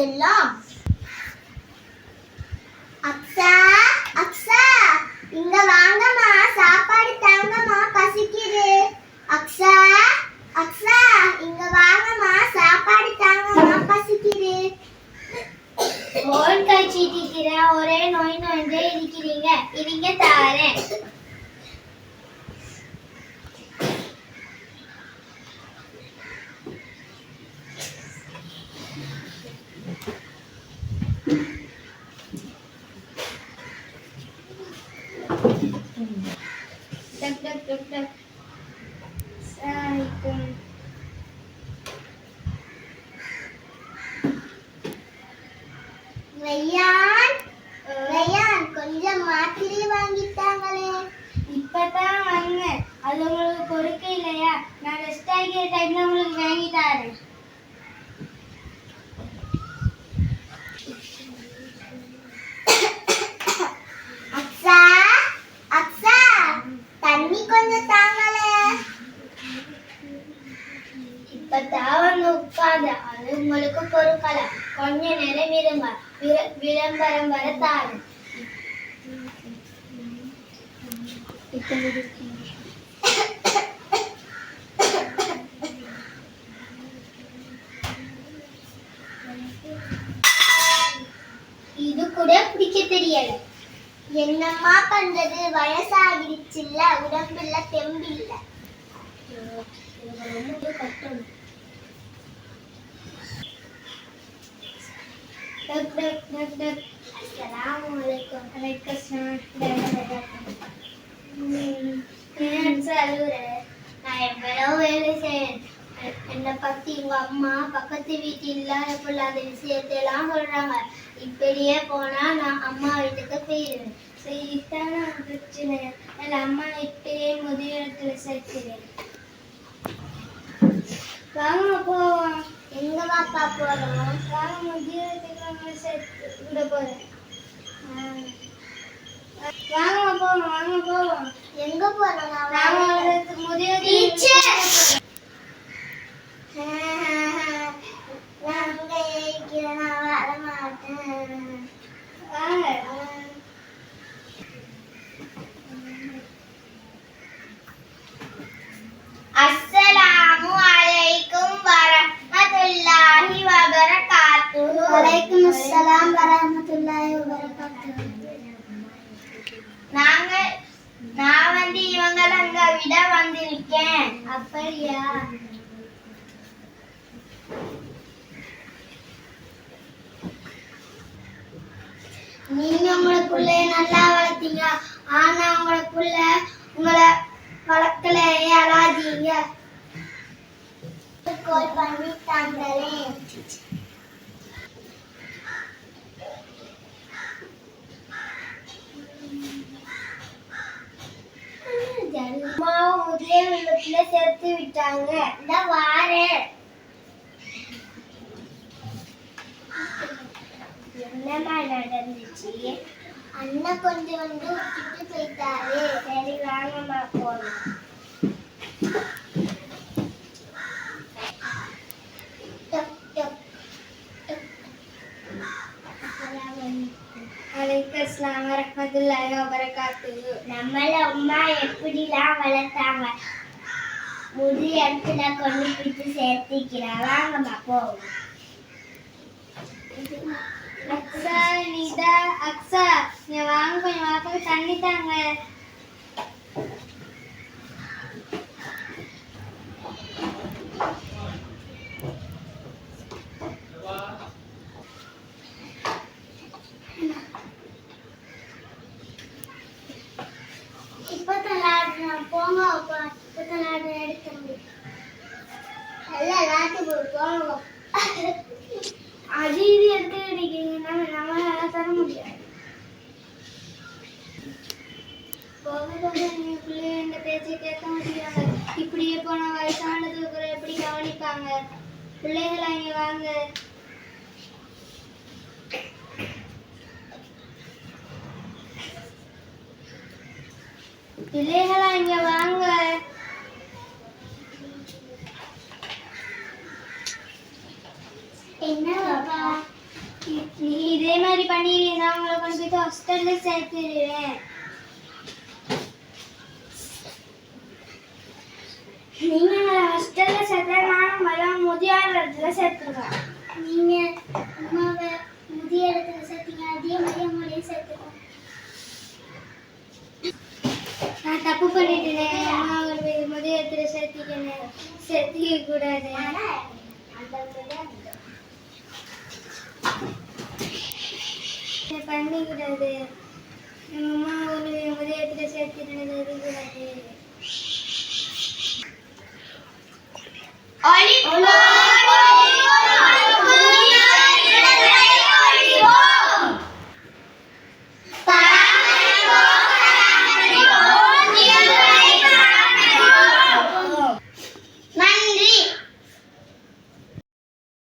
வந்துடலாம் அக்ஸா அக்ஸா இங்க வாங்கம்மா சாப்பாடு தாங்கம்மா பசிக்குது. அக்ஸா அக்ஸா இங்க வாங்கம்மா சாப்பாடு தாங்கம்மா பசிக்குது. போன் கழிச்சிட்டு இருக்கிற ஒரே நோய் நோய்ந்தே இருக்கிறீங்க. இருங்க தாரேன். டக் டக் டக் டக் சாய்க்கும் வையான் வையான் கொஞ்சம் மாத்திரை வாங்கிட்டாங்களே இப்பதான் வாங்க அது உங்களுக்கு பொறுக்க இல்லையா நான் ரெஸ்ட் ஆகிய டைம்ல உங்களுக்கு வாங்கி தரேன் அக்ஸா அக்ஸா தண்ணி கொஞ்சம் தாங்களே இப்பதான் வந்து உட்காந்து அது உங்களுக்கு பொறுக்கல கொஞ்ச நேரம் இருங்க. விளம்பரம் வர தாரேன் இது கூட பிடிக்க தெரியல என்னம்மா பண்றது? வயசாகிடுச்சுல்ல உடம்புல தெம்பில்ல. டக் டக் டக் டக் அஸ்ஸலாமு அலைக்கும் அலைக்கும் அஸ்ஸலாம் ஏன் அழுகுற நான் எவ்வளோ வேலை செய்யறேன் என்னை பற்றி உங்க அம்மா பக்கத்து வீட்டு இல்லாத பிள்ளாத விஷயத்தையெல்லாம் சொல்கிறாங்க இப்படியே போனால் நான் அம்மா வீட்டுக்கு போயிடுவேன் ஸோ சரித்தான பிரச்சனை என் அம்மா இப்படியே முதியோரத்தில் சேர்க்கிறேன் வாங்க போவோம். எங்க வாப்பா போறோம் வாங்க சேர்த்து விட போறேன். வாங்க போவோம் வாங்க போவோம். எங்க போறோம். ஒரு முதியோர் நான் வர மாட்டேன். வாங்க. அஸ்ஸலாமு அலைக்கும் வரஹ்மத்துல்லாஹி வபரகாத்துஹு வலைக்கும் அஸ்ஸலாம் வரஹ்மத்துல்லாஹி வபரகாத்துஹு நாங்க நான் வந்து இவங்கள அங்க விட வந்திருக்கேன். அப்படியா? நீங்க உங்களை புள்ளைய நல்லா வளர்த்தீங்க. ஆனா உங்களை புள்ள உங்களை வளர்க்கல அழாதீங்க கால் பண்ணி தந்தேன் சேர்த்து இந்த வாரு. என்னமா நடந்துச்சு? அண்ணன் கொண்டு வந்து விட்டுட்டு போயிட்டாரு. சரி வாங்கம்மா போலாம். டக் வபரகாத்துஹு நம்மள அம்மா எப்படிலாம் வளர்த்தாங்க? முது இடத்துல கொண்டு பிடிச்சு சேர்த்திக்கிறா வாங்கம்மா போவோம் அக்ஸா நீதா அக்ஸா நீ வாங்க கொஞ்சம் வாக்கு தண்ணி தாங்க இப்ப தலாடுறோம் போங்க அப்பா இப்ப தலாடுற எடுத்து எல்லாம் எல்லாத்துக்கும் ஒரு அது இது எடுத்து கிடைக்கிறீங்கன்னா நம்மளால தர முடியாது. போக போக நீங்க பிள்ளைங்க பேச்சை கேட்க மாட்டேங்கிறாங்க இப்படியே போன வயசானதுக்குற எப்படி கவனிப்பாங்க? பிள்ளைங்களா இங்க வாங்க. பிள்ளைகளா இங்க வாங்க. என்ன பாப்பா? பண்ணிடுறேன் நான் உங்களை கொண்டு போய் ஹாஸ்டல்ல சேர்த்துடுறேன் நீங்க உங்களை ஹாஸ்டல்ல சேர்த்தா நான் உங்களை முதியோர் இடத்துல சேர்த்துருவேன். நீங்க அம்மாவை முதிய இடத்துல சேர்த்தீங்க. அதே மாதிரி அம்மாவையும் சேர்த்துக்கோங்க. நான் தப்பு பண்ணிட்டேன். அம்மா ஒரு முதிய இடத்துல சேர்த்திக்கணும் சேர்த்திக்க கூடாது இதை பண்ணிக்கூடாது நம்ம அம்மா ஒரு முதிய